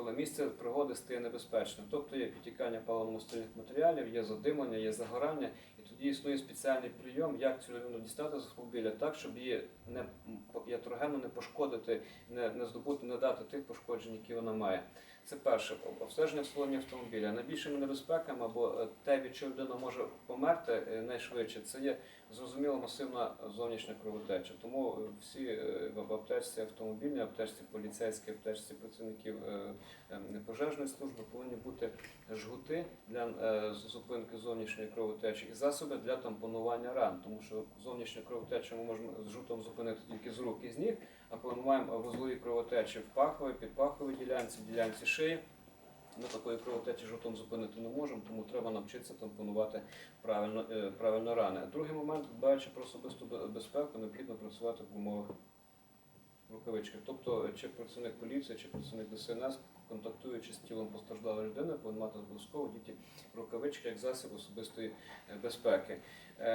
коли місце пригоди стає небезпечним. Тобто є підтікання паливно-мастильних матеріалів, є задимлення, є загорання, і тоді існує спеціальний прийом, як цю людину дістати з автомобіля так, щоб її не ятрогенно не пошкодити, не, не здобути, не дати тих пошкоджень, які вона має. Це перше обстеження в салоні автомобіля. Найбільшими небезпеками або е, те, від чого людина може померти е, найшвидше, це є зрозуміло масивна зовнішня кровотеча. Тому е, всі в аптечці автомобільній, аптечці поліцейській, аптечці працівників е, е, пожежної служби повинні бути жгути для зупинки зовнішньої кровотечі і засоби для тампонування ран, тому що зовнішню кровотечу ми можемо з жгутом зупинити тільки з рук і з ніг, а маємо вузлові кровотечі в паховій, підпаховій ділянці, ділянці шиї. Ми такої кровотечі жгутом зупинити не можемо, тому треба навчитися тампонувати правильно, е, правильно рани. Другий момент, дбаючи про особисту безпеку, необхідно працювати в умовах рукавичках. Тобто, чи працівник поліції, чи працівник ДСНС, контактуючи з тілом постраждалої людини, повинен мати обов'язково діти рукавички як засіб особистої е, безпеки. Е,